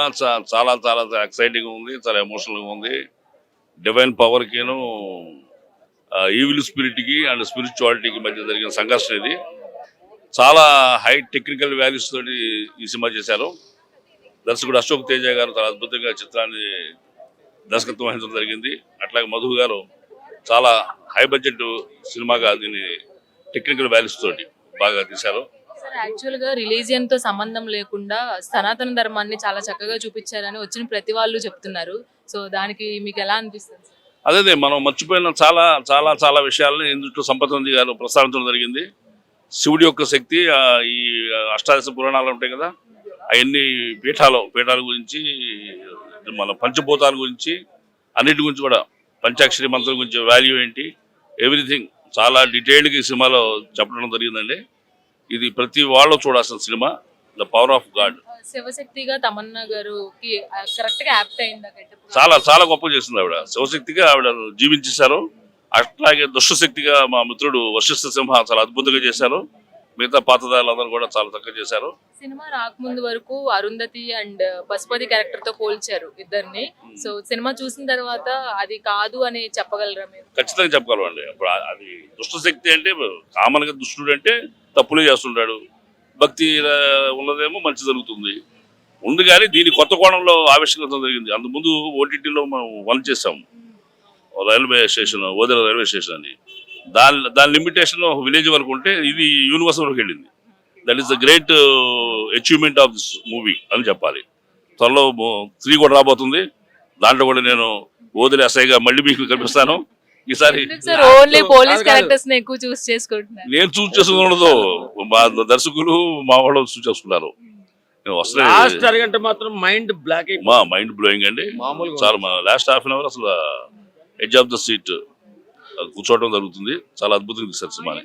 Cinema చాలా చాలా exciting ఉంది చాలా ఎమోషనల్గా ఉంది. డివైన్ పవర్కిను ఈవిల్ స్పిరిట్కి అండ్ స్పిరిచువాలిటీకి మధ్య జరిగిన సంఘర్షణ ఇది. చాలా హై టెక్నికల్ వాల్యూస్ తోటి ఈ సినిమా చేశారు. దర్శకుడు అశోక్ తేజ గారు చాలా అద్భుతంగా చిత్రాన్ని దర్శకత్వం వహించడం జరిగింది. అట్లాగే మధు గారు చాలా హై బడ్జెట్ సినిమాగా దీన్ని టెక్నికల్ వాల్యూస్ తోటి బాగా తీశారు. సార్ యాక్చువల్గా రిలీజియన్తో సంబంధం లేకుండా సనాతన ధర్మాన్ని చాలా చక్కగా చూపించారని వచ్చిన ప్రతి వాళ్ళు చెప్తున్నారు. సో దానికి మీకు ఎలా అనిపిస్తుంది అదే అదే మనం మర్చిపోయిన చాలా చాలా చాలా విషయాలని ఎందుకు సంపత్తి గారు ప్రస్తావించడం జరిగింది. శివుడి యొక్క శక్తి ఈ అష్టాదశ పురాణాలు ఉంటాయి కదా అవన్నీ పీఠాలు పీఠాల గురించి మన పంచభూతాల గురించి అన్నిటి గురించి కూడా పంచాక్షరి మంత్రం గురించి వాల్యూ ఏంటి ఎవ్రీథింగ్ చాలా డీటెయిల్డ్గా ఈ సినిమాలో చెప్పడం జరిగిందండి. ఇది ప్రతి వాళ్ళు చూడాల్సిన cinema the power of God. శివశక్తిగా Tamannaah గారుకి కరెక్ట్గా యాప్ట్ అయిందా గెటప్ చాలా చాలా గొప్ప చేసింది ఆవిడ. శివశక్తిగా ఆవిడ జీవించేశారు. అట్లాగే దుష్టశక్తిగా మా మిత్రుడు వశిష్ఠ సింహ చాలా అద్భుతంగా చేశారు. మిగతా పాత్రదారులందరూ కూడా చాలా చక్కగా చేశారు. సినిమా రాకముందు వరకు అరుంధతి అండ్ పశుపతి క్యారెక్టర్తో పోల్చారు ఇద్దరిని. సో సినిమా చూసిన తర్వాత అది కాదు అని చెప్పగలరా మీరు? ఖచ్చితంగా చెప్పగలమండి. ఇప్పుడు అది దుష్టశక్తి అంటే కామన్గా దుష్టుడు అంటే తప్పులే చేస్తుంటాడు. భక్తి ఉన్నదేమో మంచి జరుగుతుంది. ఉంది కానీ దీని కొత్త కోణంలో ఆవిష్కరించడం జరిగింది. అంతకుముందు ఓటీటీలో మనం వన్ చేసాం railway station Odela railway station అని. దాని దాని లిమిటేషన్ విలేజ్ వరకు ఉంటే ఇది యూనివర్స్ వరకు వెళ్ళింది. That is the great achievement of this movie అని చెప్పాలి. త్వరలో త్రీ కూడా రాబోతుంది. దాంట్లో కూడా నేను ఓదిలి అసైగా మళ్ళీ మీకు కనిపిస్తాను. ఈసారి సార్? ఓన్లీ పోలీస్ క్యారెక్టర్స్ని ఎక్కువ చూస్ చేసుకుంటున్నారు. నేను చూస్ చేసుకున్నదో మా దర్శకులు మా వాళ్ళు చూస్ చేసుకున్నారు. నేను వస్తే లాస్ట్ అరగంట మాత్రం మైండ్ బ్లాక్ మా మైండ్ బ్లోయింగ్ అండి. మా లాస్ట్ హాఫ్ అన్ అవర్ అసలు ఎడ్జ్ ఆఫ్ ద సీట్ కూర్చోవడం జరుగుతుంది. చాలా అద్భుతంగా తీశారు సినిమాని.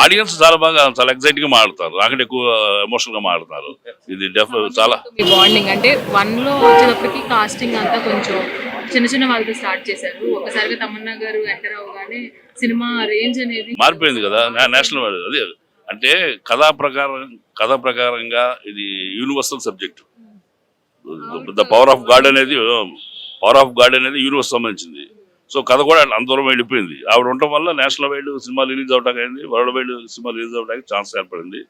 ఆడియన్స్ చాలా బాగా చాలా ఎక్సైట్గా మాట్లాడతారు నాకంటే ఎక్కువ ఎమోషనల్గా మాట్లాడతారు ఇది డెఫ్ చాలా మీ బాండింగ్ అంటే వన్లో వచ్చేటప్పటికి కాస్టింగ్ అంతా కొంచెం చిన్న చిన్న వాళ్ళతో స్టార్ట్ చేశారు. ఒకసారిగా తమన్నా గారు ఎంటర్ అవగానే సినిమా రేంజ్ అనేది మారిపోయింది కదా నేషనల్ వాడు. అదే అంటే కథా ప్రకారం కథ ప్రకారంగా ఇది universal subject. The power of God అనేది పవర్ ఆఫ్ గాడ్ అనేది యూనివర్స్ సంబంధించింది. సో కథ కూడా అందరం వెళ్ళిపోయింది. ఆవిడ ఉండటం వల్ల నేషనల్ వైడ్ సినిమా రిలీజ్ అవడానికి అయింది వరల్డ్ వైడ్ సినిమా రిలీజ్ అవడానికి ఛాన్స్ ఏర్పడింది.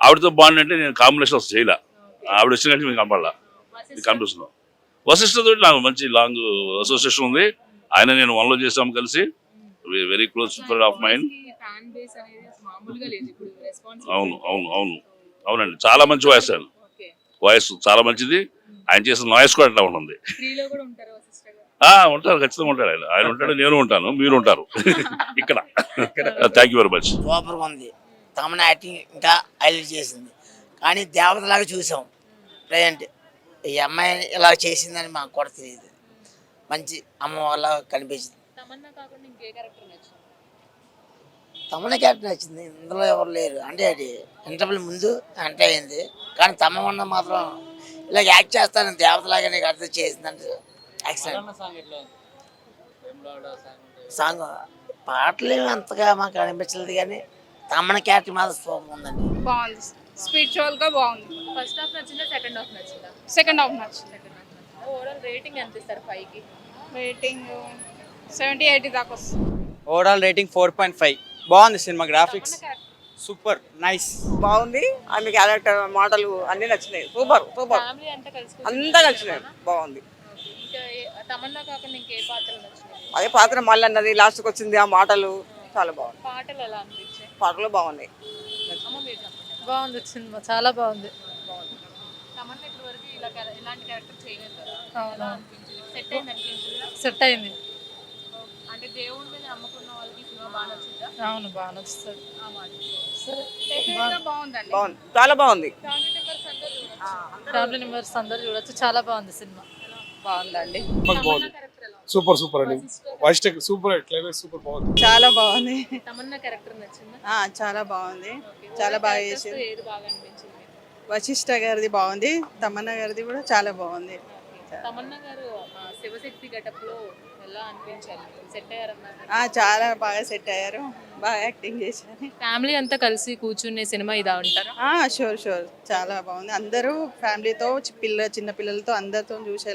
ఆవిడతో బాండ్ అంటే నేను కాంబినేషన్ అసలు చేయలే. ఆవిడ వచ్చినట్టు మీకు కనపడలా. మీకు కనిపిస్తున్నాం వశిష్ఠతో నాకు మంచి లాంగ్ అసోసియేషన్ ఉంది. ఆయన నేను వన్లో చేసాం కలిసి. Very close friend of mind fan base అనేది మామూలుగా లేదు. ఇప్పుడు రెస్పాన్స్ అవును అవును అవును. అవునండి చాలా మంచి వాయిస్ ఆయన. వాయిస్ చాలా మంచిది. ఆయన చేసిన నాయిస్ కూడా అట్లా ఉంటుంది. ఉంటారు సిస్టర్ గారు ఆ, ఉంటారు ఖచ్చితంగా ఉంటాడు ఆయన. ఆయన ఉంటాడు నేను ఉంటాను మీరు ఉంటారు. ఇక్కడ. థ్యాంక్ యూ వెరీ మచ్ సూపర్గా ఉంది. తమన యాక్టింగ్ ఇంకా హైలైట్ చేసింది. కానీ దేవతలాగా చూసాం. ప్రజెంట్ ఈ అమ్మాయి ఇలా చేసిందని మాకు కూడా తెలియదు. మంచి అమ్మ వల్ల కనిపించింది. తమన్నా కాకుండా ఇంకే క్యారెక్టర్ నచ్చింది. తమన క్యారెక్టర్ నచ్చింది. ఇందులో ఎవరు లేరు. అంటే అది ఇంటర్వ్యూ ముందు అంటే అయింది. కానీ తమ ఉన్న మాత్రం ఇలా యాక్ట్ చేస్తాను దేవతలాగా నీకు అర్థం చేసిందంటే యాక్సిడెంట్ సాంగ్ పాటలు ఏమి అంతగా మాకు అనిపించలేదు కానీ తమన క్యారెక్టర్ మాత్రం సూపర్ ఉందండి. బాగుంది. స్పిరిచువల్గా బాగుంది. ఫస్ట్ హాఫ్ నచ్చిందా సెకండ్ హాఫ్ నచ్చిందా? సెకండ్ హాఫ్ నచ్చింది. ఓవరాల్ రేటింగ్ ఎంత ఇస్తారు ఫైవ్కి రేటింగ్ సెవెంటీ ఎయిటీ దాకా వస్తుంది. Overall rating four point five బాగుంది సినిమా గ్రాఫిక్స్ సూపర్ నైస్ బాగుంది. ఆమె క్యారెక్టర్ మాటలు అన్ని నచ్చినాయి. సూపర్ సూపర్ ఫ్యామిలీ అంతా కలిసి అంతా నచ్చినాయి బాగుంది. ఇంకా ఏ- తమన్నా కాకుండా ఇంకే పాత్రలు నచ్చినాయి. అదే పాత్ర మళ్ళీ అన్నది లాస్ట్కి వచ్చింది ఆ మాటలు. చాలా బాగుంది. పాటలు ఎలా అనిపించాయి? పాటలు బాగున్నాయి. బాగుంది సినిమా చాలా బాగుంది. సెట్ అయింది అనిపించిందా? సెట్ అయింది. అంటే దేవుడి మీద నమ్మకున్న వాళ్ళకి సినిమా బాగా నచ్చిందా? అవును బాగా నచ్చుతుంది. బాగుందండి. బాగుంది. చాలా బాగుంది. ఫ్యామిలీ మెంబర్స్ అందరు చూడొచ్చు. చాలా బాగుంది సినిమా. బాగుందండి. తమన్నా క్యారెక్టర్ ఎలా ఉంది? సూపర్ సూపర్ అండి. వైస్టెక్ సూపర్ క్లైమాక్స్ సూపర్ బాగుంది. చాలా బాగుంది. తమన్నా క్యారెక్టర్ నచ్చిందా? ఆ, చాలా బాగుంది. చాలా బాగా చేసింది. ఏది బాగా అనిపించింది? మీకు? వశిష్ఠ గారిది బాగుంది. తమన్నా గారిది కూడా చాలా బాగుంది. తమన్నా గారు ఆ, శివశక్తి గెటప్లో ఎలా అనిపించారు? సెట్ అయ్యారన్నారు ఆ, చాలా బాగా సెట్ అయ్యారు. బాగా యాక్టింగ్ చేశారు. ఫ్యామిలీ అంతా కలిసి కూర్చునే సినిమా ఇదా ఉంటారా షూర్ షూర్. చాలా బాగుంది. అందరూ ఫ్యామిలీతో పిల్ల చిన్న పిల్లలతో అందరితో చూసే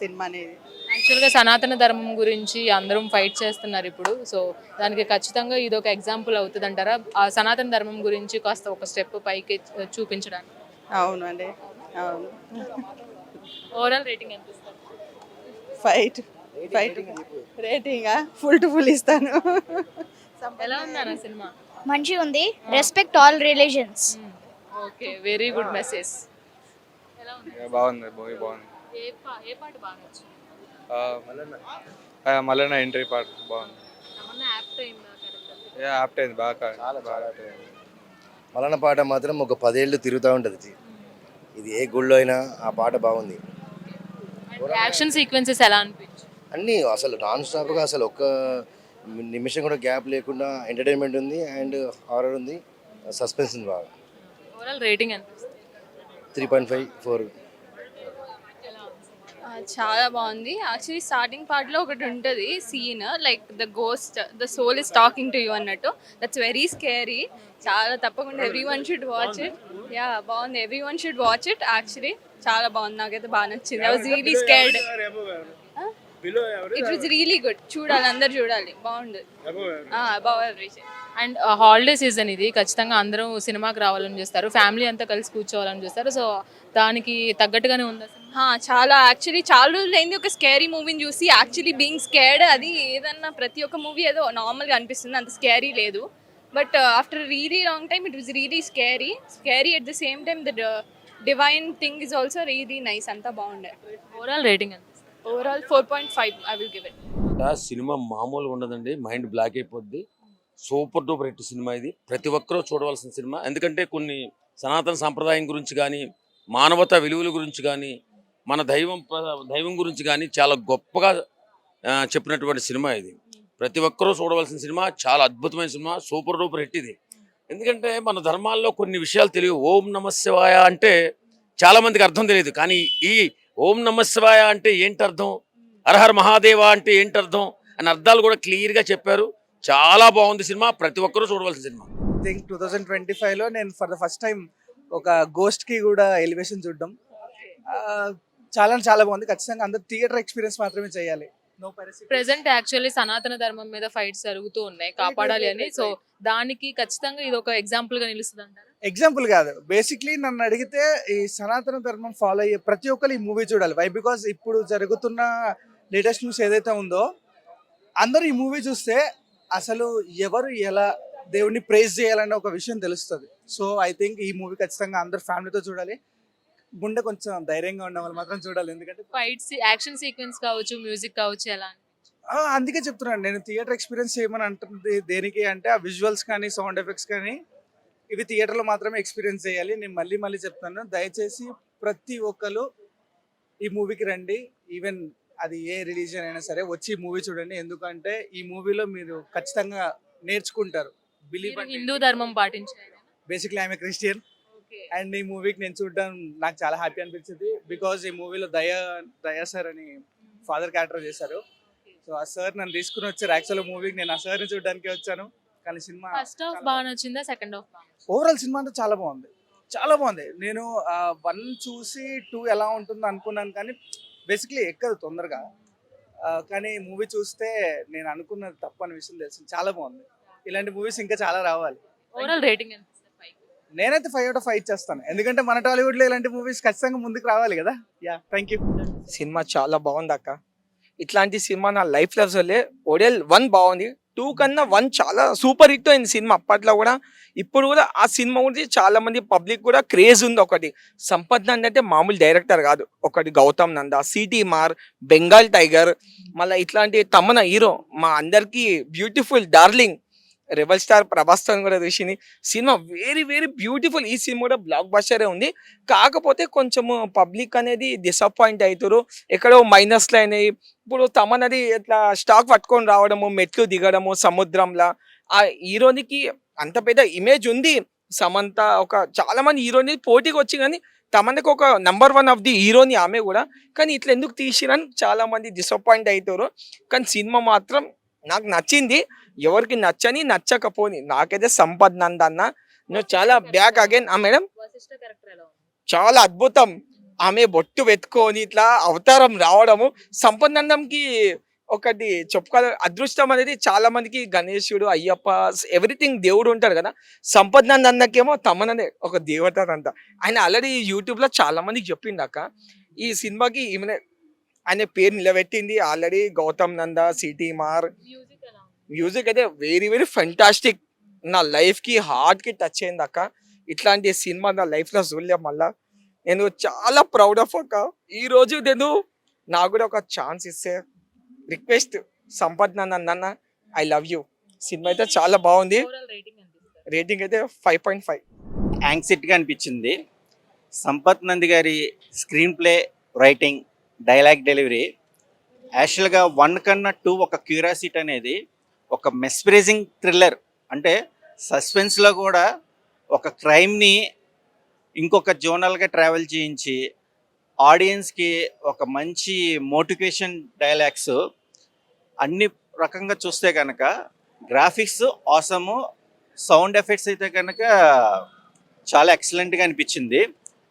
సినిమా అనేది. యాక్చువల్గా సనాతన ధర్మం గురించి అందరం ఫైట్ చేస్తున్నారు ఇప్పుడు. సో దానికి ఖచ్చితంగా ఇది ఒక ఎగ్జాంపుల్ అవుతుంది అంటారా ఆ సనాతన ధర్మం గురించి కాస్త ఒక స్టెప్ పైకి చూపించడానికి. అవును అండి. అవును. ఓవరాల్ రేటింగ్ ఎంత ఇస్తారు? ఫైట్. ఫైట్. రేటింగా ఫుల్ టు ఫుల్ ఇస్తాను. ఎలా ఉందన్న సినిమా? మంచిగా ఉంది. Respect all religions okay very good message ఎలా ఉంది? బాగుంది. బాగుంది. ఏ ఏ పాట బాగా నచ్చింది? మళ్ళీ ఎంట్రీ పార్ట్ బాగుంది. యాప్ట్ అయిందా బాగా. మలన పాట మాత్రం ఒక పదేళ్ళు తిరుగుతూ ఉంటుంది. ఇది ఏ గుళ్ళో అయినా ఆ పాట బాగుంది. యాక్షన్ సీక్వెన్సెస్ ఎలా అనిపించింది? అన్నీ అసలు నాన్ స్టాప్గా అసలు ఒక్క నిమిషం కూడా గ్యాప్ లేకుండా ఎంటర్టైన్మెంట్ ఉంది అండ్ హారర్ ఉంది. సస్పెన్స్ ఉంది బాగా. ఓవరాల్ రేటింగ్ ఎంత త్రీ పాయింట్ ఫైవ్ ఫోర్. చాలా బాగుంది. యాక్చువల్లీ స్టార్టింగ్ పార్ట్లో ఒకటి ఉంటుంది scene like the ghost the soul is talking to you అన్నట్టు. దట్స్ వెరీ స్కేరీ చాలా తప్పకుండా every one should watch it yeah బాగుంది. Every one should watch it actually చాలా బాగుంది. నాకైతే బాగా నచ్చింది. I was really scared it was really good చూడాలి అందరు చూడాలి. బాగుంది. అబౌవ్ అండ్ హాలిడే సీజన్ ఇది. ఖచ్చితంగా అందరూ సినిమాకి రావాలని చూస్తారు. ఫ్యామిలీ అంతా కలిసి కూర్చోవాలని చూస్తారు. సో దానికి తగ్గట్టుగానే ఉంది చాలా. యాక్చువల్లీ చాలా రోజులు అయింది ఒక స్కేరీ మూవీని చూసి యాక్చువల్లీ బీయింగ్ స్కేర్డ్ అది ఏదన్నా ప్రతి ఒక్క మూవీ ఏదో నార్మల్గా అనిపిస్తుంది. అంత స్కేరీ లేదు. But after really long time it was really scary scary at the same time the divine thing is also really nice అంతా బాగుండే. ఓవరాల్ రేటింగ్ ఇస్తారు? Overall four point five I will give it cinema మామూలుగా ఉండదండి. Mind block అయిపోద్ది. Super duper hit cinema ఇది. ప్రతి ఒక్కరూ చూడవలసిన సినిమా. ఎందుకంటే కొన్ని సనాతన సాంప్రదాయం గురించి కానీ మానవతా విలువల గురించి కానీ మన దైవం దైవం గురించి కానీ చాలా గొప్పగా చెప్పినటువంటి సినిమా ఇది. ప్రతి ఒక్కరూ చూడవలసిన సినిమా. చాలా అద్భుతమైన సినిమా. సూపర్ డూపర్ హిట్ ఇది. ఎందుకంటే మన ధర్మాల్లో కొన్ని విషయాలు తెలియవు. ఓం నమ శివాయ అంటే చాలామందికి అర్థం తెలియదు. కానీ ఈ ఓం నమ శివాయ అంటే ఏంటి అర్థం హరహర మహాదేవ అంటే ఏంటి అర్థం అని అర్థాలు కూడా క్లియర్గా చెప్పారు. చాలా బాగుంది సినిమా. ప్రతి ఒక్కరూ చూడవలసిన cinema. Think two thousand twenty ఫైవ్లో నేను ఫర్ ద ఫస్ట్ టైం ఒక గోస్ట్కి కూడా ఎలివేషన్ చూడడం. ఆ, చాలా అంటే చాలా బాగుంది. ఖచ్చితంగా అందరు థియేటర్ ఎక్స్పీరియన్స్ మాత్రమే చేయాలి. ప్రెసెంట్ యాక్చువల్లీ సనాతన ధర్మం మీద ఫైట్స్ జరుగుతూ ఉన్నాయి కాపాడాలి అని. సో దానికి ఖచ్చితంగా ఇది ఒక ఎగ్జాంపుల్గా నిలుస్తుంది అంటారా ఎగ్జాంపుల్ కాదు. బేసిక్లీ నన్ను అడిగితే ఈ సనాతన ధర్మం ఫాలో అయ్యే ప్రతి ఒక్కరు ఈ మూవీ చూడాలి. వై బికాస్ ఇప్పుడు జరుగుతున్న లేటెస్ట్ న్యూస్ ఏదైతే ఉందో అందరూ ఈ మూవీ చూస్తే అసలు ఎవరు ఎలా దేవుడిని ప్రేజ్ చేయాలనే ఒక విషయం తెలుస్తుంది. సో ఐ థింక్ ఈ మూవీ ఖచ్చితంగా అందరు ఫ్యామిలీతో చూడాలి. గుండె కొంచెం ధైర్యంగా ఉన్న వాళ్ళు మాత్రం చూడాలి. ఎందుకంటే ఫైట్స్ యాక్షన్ సీక్వెన్స్ కావచ్చు మ్యూజిక్ కావచ్చు ఎలా ఆ, అందుకే చెప్తున్నాను. నేను థియేటర్ ఎక్స్పీరియన్స్ చేయమని అంటుంది దేనికి అంటే ఆ విజువల్స్ కానీ సౌండ్ ఎఫెక్ట్స్ కానీ ఇవి థియేటర్లో మాత్రమే ఎక్స్పీరియన్స్ చేయాలి. నేను మళ్ళీ మళ్ళీ చెప్తాను. దయచేసి ప్రతి ఒక్కరు ఈ మూవీకి రండి. ఈవెన్ అది ఏ రిలీజియన్ అయినా సరే వచ్చి ఈ మూవీ చూడండి. ఎందుకంటే ఈ మూవీలో మీరు ఖచ్చితంగా నేర్చుకుంటారు. బిలీవ్ హిందూ ధర్మం పాటించారు బేసిక్లీ ఐఎమ్ క్రిస్టియన్ అండ్ ఈ మూవీకి నేను చూడడం నాకు చాలా హ్యాపీ అనిపించింది. బికాజ్ ఈ మూవీలో దయా దయా సార్ అని ఫాదర్ క్యారెక్టర్ చేశారు. సో ఆ సార్ నన్ను తీసుకుని వచ్చారు. యాక్చువల్ మూవీకి నేను ఆ సార్ని చూడడానికి వచ్చాను. కానీ సినిమా ఫస్ట్ హాఫ్ బాగా నచ్చిందా సెకండ్ హాఫ్ ఓవరాల్ సినిమా అంతా చాలా బాగుంది. చాలా బాగుంది. నేను వన్ చూసి టూ ఎలా ఉంటుందో అనుకున్నాను కానీ బేసిక్లీ ఎక్కదు తొందరగా. కానీ మూవీ చూస్తే నేను అనుకున్నది తప్పు అనే విషయం తెలిసింది. చాలా బాగుంది. ఇలాంటి మూవీస్ ఇంకా చాలా రావాలి. Overall rating? నేనైతే ఫైవ్ అవుట్ ఆఫ్ ఫైవ్ ఇచ్చేస్తాను. ఎందుకంటే మన టాలీవుడ్లో ఇలాంటి మూవీస్ ఖచ్చితంగా ముందుకు రావాలి కదా? యా థ్యాంక్ యూ సినిమా చాలా బాగుంది అక్క. ఇట్లాంటి సినిమా నా లైఫ్లో వల్లే ఒడియల్ వన్ బాగుంది. టూ కన్నా వన్ చాలా సూపర్ హిట్ అయింది సినిమా అప్పట్లో కూడా. ఇప్పుడు కూడా ఆ సినిమా గురించి చాలా మంది పబ్లిక్ కూడా క్రేజ్ ఉంది ఒకటి. సంపత్ నంద్ అంటే మామూలు డైరెక్టర్ కాదు. ఒకటి గౌతమ్ నంద సిటీ మార్ బెంగాల్ టైగర్ మళ్ళీ ఇట్లాంటి తమన హీరో. మా అందరికీ beautiful darling rebel star Prabhas కూడా చూసింది సినిమా వెరీ వెరీ బ్యూటిఫుల్ ఈ సినిమా కూడా బ్లాక్ బస్టరే ఉంది. కాకపోతే కొంచెము పబ్లిక్ అనేది డిసప్పాయింట్ అవుతారు ఎక్కడో మైనస్లు అయినాయి. ఇప్పుడు తమనది ఇట్లా స్టాక్ పట్టుకొని రావడము మెట్లు దిగడము సముద్రంలా. ఆ హీరోనికి అంత పెద్ద ఇమేజ్ ఉంది. సమంత ఒక చాలా మంది హీరోని పోటీకి వచ్చి కానీ తమన్నకు ఒక నంబర్ వన్ ఆఫ్ ది హీరోని ఆమె కూడా. కానీ ఇట్లా ఎందుకు తీసిరని చాలా మంది డిసప్పాయింట్ అవుతారు కానీ సినిమా మాత్రం నాకు నచ్చింది. ఎవరికి నచ్చని నచ్చకపోని. నాకైతే సంపద్ నందన్న. నువ్వు చాలా బ్యాక్ అగైన్ ఆ మేడం చాలా అద్భుతం. ఆమె బొట్టు వెతుకొని ఇట్లా అవతారం రావడము. సంపన్నందంకి ఒకటి చెప్పుకోవాలి. అదృష్టం అనేది చాలా మందికి గణేశుడు అయ్యప్ప ఎవ్రీథింగ్ దేవుడు ఉంటారు కదా. సంపద్ నందన్నకేమో తమననే ఒక దేవత అంట. ఆయన ఆల్రెడీ యూట్యూబ్లో చాలా మందికి చెప్పిండాక ఈ సినిమాకి ఈమెనే ఆయన పేరు నిలబెట్టింది. Already Gautam Nanda Seetimaarr music అయితే వెరీ వెరీ ఫెంటాస్టిక్ నా లైఫ్కి హార్ట్కి టచ్ అయింది అక్క. ఇట్లాంటి సినిమా నా లైఫ్లో చూడలే మళ్ళా. నేను చాలా ప్రౌడ్ ఆఫ్ అక్క. ఈ రోజు నేను నాకు కూడా ఒక ఛాన్స్ ఇస్తే. రిక్వెస్ట్ సంపత్ నన్న ఐ లవ్ యూ సినిమా అయితే చాలా బాగుంది. రేటింగ్ అయితే ఫైవ్ పాయింట్ ఫైవ్ యాంగ్సిటీగా అనిపించింది. సంపత్ నంది గారి screen play writing dialogue delivery. యాక్చువల్గా వన్ కన్నా టూ ఒక క్యూరియాసిటీ అనేది ఒక మెస్పరైజింగ్ థ్రిల్లర్. అంటే సస్పెన్స్లో కూడా ఒక క్రైమ్ని ఇంకొక జోనల్గా ట్రావెల్ చేయించి ఆడియన్స్కి ఒక మంచి మోటివేషన్ డైలాగ్స్ అన్ని రకంగా చూస్తే కనుక గ్రాఫిక్స్ ఆసము సౌండ్ ఎఫెక్ట్స్ అయితే కనుక చాలా ఎక్సలెంట్గా అనిపించింది.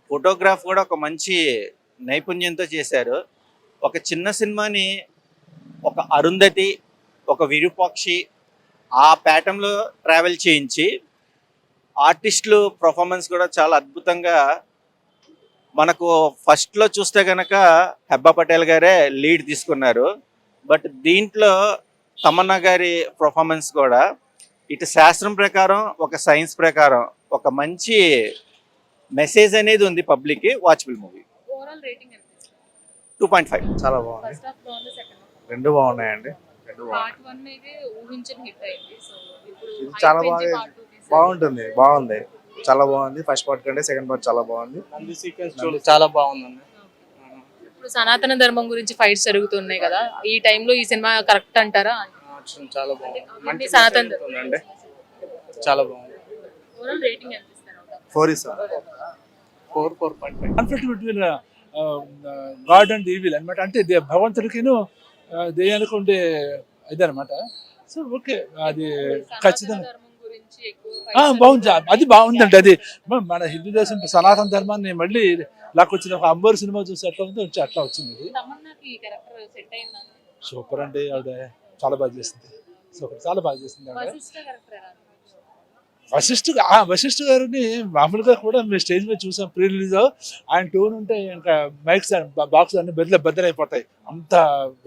ఫోటోగ్రాఫ్ కూడా ఒక మంచి నైపుణ్యంతో చేశారు. ఒక చిన్న సినిమాని ఒక అరుంధతి ఒక విరూపాక్షి ఆ ప్యాటర్న్లో ట్రావెల్ చేయించి ఆర్టిస్టులు పర్ఫార్మెన్స్ కూడా చాలా అద్భుతంగా మనకు ఫస్ట్లో చూస్తే కనుక హెబ్బా పటేల్ గారే లీడ్ తీసుకున్నారు. బట్ దీంట్లో తమన్నా గారి పర్ఫార్మెన్స్ కూడా ఇటు శాస్త్రం ప్రకారం ఒక సైన్స్ ప్రకారం ఒక మంచి మెసేజ్ అనేది ఉంది పబ్లిక్కి వాచ్బుల్ మూవీ. ఓవరాల్ రేటింగ్ ఎంత ఇస్తారు? టూ పాయింట్ ఫైవ్ చాలా బాగుంది. ఫస్ట్ హాఫ్ బాగుంది సెకండ్ హాఫ్ రెండు బాగున్నాయండి. రెండు బాగున్నాయి. పార్ట్ వన్ అయితే ఊహించని హిట్ అయింది. సో ఇప్పుడు ఇది చాలా పెంచి బాగా- part two తీశారు. బాగుంటుంది బాగుంది. చాలా బాగుంది. ఫస్ట్ పార్ట్ కంటే సెకండ్ పార్ట్ చాలా బాగుంది. చాలా బాగుంది ఇప్పుడు సనాతన ధర్మం గురించి ఫైట్స్ జరుగుతున్నాయి కదా ఈ టైంలో ఈ సినిమా కరెక్ట్ అంటారా? చాలా అంటే సనాతన ధర్మం చాలా బాగుంది. ఓవరాల్ రేటింగ్ ఎంత ఇస్తారు? ఫోర్ ఇస్తాం four four point five conflict between God and evil అనమాట అంటే దే- భగవంతుడికిను ఆ, దెయ్యానికి ఉండే ఇదనమాట సో ఓకే అది ఖచ్చితంగా. బాగుంది. అది బాగుందండి అది. మన హిందూ దేశం సనాతన ధర్మాన్ని మళ్ళీ లాక్కొచ్చిన ఒక అంబర్ సినిమా చూసి అట్లా ఉంది వచ్చి అట్లా వచ్చింది సూపర్ అండి ఆవిడ. చాలా బాగా చేసింది. సూపర్ చాలా బాగా చేసింది ఆవిడ. వశిష్ఠ? వశిష్ఠ ఆ వశిష్ఠ గారిని మామూలుగా కూడా మేము స్టేజ్ మీద చూసాం ప్రీ రిలీజ్ ఆయన టోన్ ఉంటే ఇంకా మైక్స్ బాక్స్ అన్ని బెదిల బెద్దలైపోతాయి అంత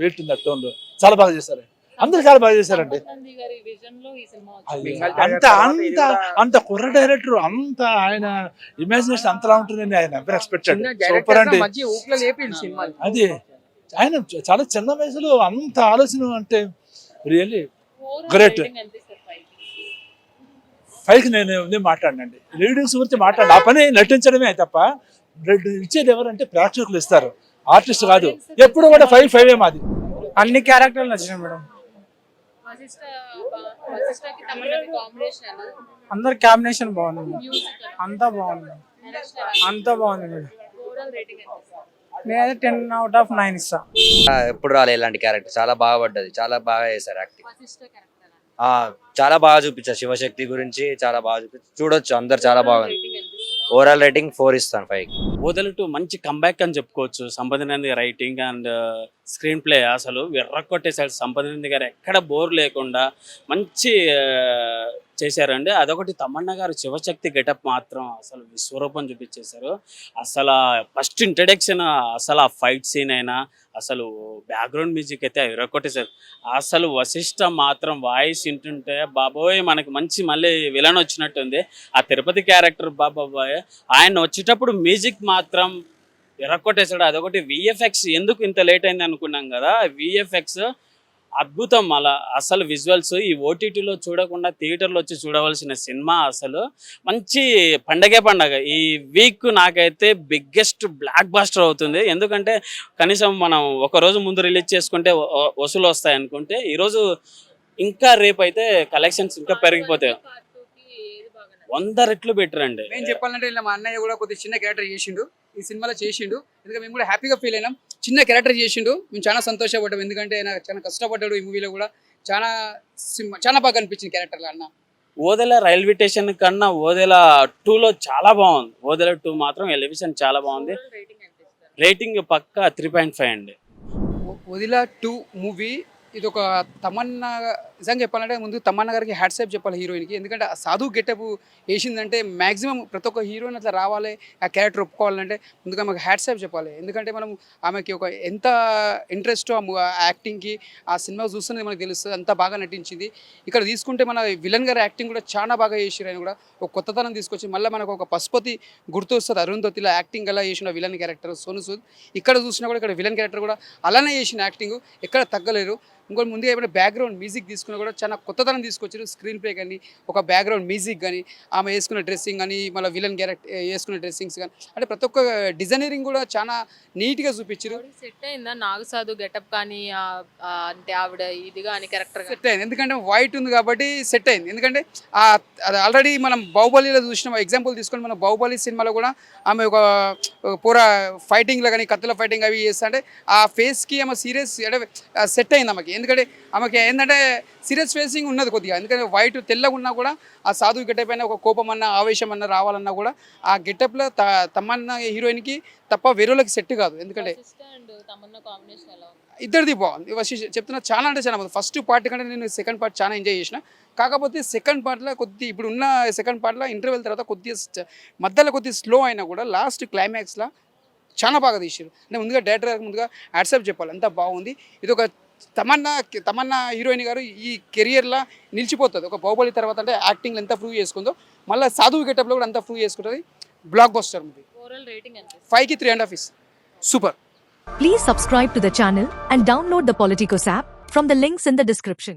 వెయిట్ ఉంది ఆ టోన్లో. చాలా బాగా చేశారు. అందరూ చాలా బాగా చేశారండి. సంపత్ నంది గారి విజన్లో ఈ సినిమా అది వచ్చింది అంత అంత అంత కుర్ర డైరెక్టర్ అంత ఆయన ఇమాజినేషన్ అంతలా ఉంటుందని ఆయన ఎవరు ఎక్స్పెక్ట్ సూపర్ అండి. అది ఆయన చాలా చిన్న వయసులో అంత ఆలోచన అంటే రియల్లీ ఓవరాల్ Great. రేటింగ్ ఎంత ఇస్తారు five కి? పైకి నేను మాట్లాడినండి. లీడింగ్స్ గురించి మాట్లాడి ఆ పని నటించడమే తప్ప ఇచ్చేది ఎవరంటే ప్రేక్షకులు ఇస్తారు. ఆర్టిస్ట్ కాదు. ఎప్పుడు కూడా ఫైవ్ ఫైవ్ మాది. అన్ని క్యారెక్టర్లు నచ్చినాయి మేడం. అందరు కాంబినేషన్ బాగుంది. అంతా బాగుంది. అంతా బాగుంది మేడం. నేనైతే టెన్ అవుట్ ఆఫ్ నైన్ ఇస్తా. ఎప్పుడు రాలే ఇలాంటి క్యారెక్టర్ చాలా బాగా పడ్డది. చాలా బాగా చేశారు యాక్టింగ్ చాలా బాగా చూపించారు శివశక్తి గురించి చాలా బాగా చూపించారు. చూడొచ్చు అందరు చాలా బాగుంది. ఓవరాల్ రేటింగ్ ఫోర్ ఇస్తాను ఫైవ్ వదలు టు మంచి కంబ్యాక్ అని చెప్పుకోవచ్చు. Sampath Nandi writing and screenplay అసలు ఎర్రకొట్టేసాడు సంపదనంది గారు. ఎక్కడ బోర్ లేకుండా మంచి చేశారండి. అదొకటి తమన్నా గారు శివశక్తి గెటప్ మాత్రం అసలు విశ్వరూపం చూపించేశారు. అసలు ఫస్ట్ ఇంట్రడక్షన్ అసలు ఆ ఫైట్ సీన్ అయినా అసలు బ్యాక్గ్రౌండ్ మ్యూజిక్ అయితే ఎర్రకొట్టేశారు అసలు వశిష్ట మాత్రం వాయిస్ వింటుంటే బాబోయ్ మనకి మంచి మళ్ళీ విలన్ వచ్చినట్టుంది. ఆ తిరుపతి క్యారెక్టర్ బాబాబోయ్ ఆయన వచ్చేటప్పుడు మ్యూజిక్ మాత్రం ఎరక్కొట్టేశాడు. అదొకటి విఎఫ్ఎక్స్ ఎందుకు ఇంత లేట్ అయింది అనుకున్నాం కదా? విఎఫ్ఎక్స్ అద్భుతం అలా. అసలు విజువల్స్ ఈ ఓటీటీలో చూడకుండా థియేటర్లో వచ్చి చూడవలసిన సినిమా అసలు. మంచి పండగే పండగ. ఈ వీక్ నాకైతే బిగ్గెస్ట్ బ్లాక్ బాస్టర్ అవుతుంది. ఎందుకంటే కనీసం మనం ఒక రోజు ముందు రిలీజ్ చేసుకుంటే వసూలు వస్తాయి అనుకుంటే ఈరోజు ఇంకా రేపు అయితే కలెక్షన్స్ ఇంకా పెరిగిపోతాయి Part two కి ఏది బాగా నచ్చింది? వంద రెట్లు బెటర్ అండి నేను చెప్పాలంటే ఇలా మా అన్నయ్య కూడా కొద్దిగా చిన్న క్యారెక్టర్ చేసిండు. ఈ సినిమాలో చేసిండు. ఎందుకంటే మేము కూడా హ్యాపీగా ఫీల్ అయినాం. చిన్న క్యారెక్టర్ చేసిండు. మేము చాలా సంతోషపడ్డాం. ఎందుకంటే ఆయన చాలా కష్టపడ్డాడు ఈ మూవీలో కూడా. చాలా సినిమా చాలా బాగా అనిపించింది క్యారెక్టర్లో అన్న. ఓదెల రైల్వే స్టేషన్ కన్నా ఓదెల టూలో చాలా బాగుంది. ఓదెల టూ మాత్రం ఎలివేషన్ చాలా బాగుంది. రేటింగ్ పక్క త్రీ పాయింట్ ఫైవ్ అండి. వదిలా టూ మూవీ ఇది ఒక తమన్నా నిజంగా చెప్పాలంటే ముందు తమన్నా గారికి హ్యాట్సాప్ చెప్పాలి హీరోయిన్కి. ఎందుకంటే ఆ సాధు గెటప్ వేసిందంటే మ్యాక్సిమం ప్రతి ఒక్క హీరోయిన్ అట్లా రావాలి ఆ క్యారెక్టర్ ఒప్పుకోవాలంటే ముందుగా మాకు హ్యాట్సాప్ చెప్పాలి. ఎందుకంటే మనం ఆమెకి ఒక ఎంత ఇంట్రెస్ట్ ఆ యాక్టింగ్కి ఆ సినిమా చూస్తున్నది మనకు తెలుస్తుంది అంత బాగా నటించింది. ఇక్కడ తీసుకుంటే మన విలన్ గారి యాక్టింగ్ కూడా చాలా బాగా చేసారు ఆయన కూడా. ఒక కొత్తతనం తీసుకొచ్చి మళ్ళీ మనకు ఒక పశుపతి గుర్తు వస్తుంది అరుంధతిలో యాక్టింగ్ ఎలా చేసిన విలన్ క్యారెక్టర్ సోను సూద్. ఇక్కడ చూసినా కూడా ఇక్కడ విలన్ క్యారెక్టర్ కూడా అలానే చేసిన యాక్టింగ్ ఎక్కడ తగ్గలేరు ఇంకోటి ముందుగా ఏమైనా బ్యాక్గ్రౌండ్ మ్యూజిక్ తీసుకున్నా కూడా చాలా కొత్తతనం తీసుకొచ్చారు. స్క్రీన్ ప్లే కానీ ఒక బ్యాక్గ్రౌండ్ మ్యూజిక్ కానీ ఆమె వేసుకున్న డ్రెస్సింగ్ కానీ మళ్ళీ విలన్ క్యారెక్టర్ వేసుకున్న డ్రెస్సింగ్స్ కానీ అంటే ప్రతి ఒక్క డిజైనరింగ్ కూడా చాలా నీట్గా చూపించారు. సెట్ అయిందా? నాగసాధు గెటప్ కానీ అంటే ఆవిడ ఇది కానీ క్యారెక్టర్ సెట్ అయింది. ఎందుకంటే వైట్ ఉంది కాబట్టి సెట్ అయింది. ఎందుకంటే అది ఆల్రెడీ మనం బాహుబలిలో చూసిన ఎగ్జాంపుల్ తీసుకొని మన బాహుబలి సినిమాలో కూడా ఆమె ఒక ఒక పూర ఫైటింగ్లో కానీ కత్తుల ఫైటింగ్ అవి చేస్తా అంటే ఆ ఫేస్కి ఆమె సీరియస్ అంటే సెట్ అయింది ఆమెకి. ఎందుకంటే ఆమెకి ఏంటంటే సీరియస్ ఫేసింగ్ ఉన్నది కొద్దిగా. ఎందుకంటే వైట్ తెల్లగా ఉన్నా కూడా ఆ సాధువు గెటప్ అయినా ఒక కోపం అన్న ఆవేశం అన్న రావాలన్నా కూడా ఆ గెటప్లో త తమన్నా హీరోయిన్కి తప్ప వేరేళ్ళకి సెట్ కాదు. ఎందుకంటే ఇద్దరిది బాగుంది చెప్తున్నా చాలా అంటే చాలా ఫస్ట్ పార్ట్ కంటే నేను సెకండ్ పార్ట్ చాలా ఎంజాయ్ చేసిన. కాకపోతే సెకండ్ పార్ట్లో కొద్ది ఇప్పుడు ఉన్న సెకండ్ పార్ట్లో ఇంటర్వెల్ తర్వాత కొద్దిగా మధ్యలో కొద్దిగా స్లో అయినా కూడా లాస్ట్ క్లైమాక్స్లో చాలా బాగా తీసారు అంటే ముందుగా డైరెక్టర్ ముందుగా యాడ్సప్ చెప్పాలి. అంతా బాగుంది. ఇది ఒక తమన్నా తమన్నా హీరోయిన్ గారు ఈ కెరియర్లో నిలిచిపోతుంది. ఒక బాహుబలి తర్వాత అంటే యాక్టింగ్ ఎంత ప్రూవ్ చేసుకుందో మళ్ళీ సాధువు గెటప్లో కూడా అంతా ప్రూవ్ చేసుకుంటుంది. Blockbuster movie overall rating ఎంత? ఫైవ్కి three and half is super Please subscribe to the channel and download the Politicos app from the links in the description.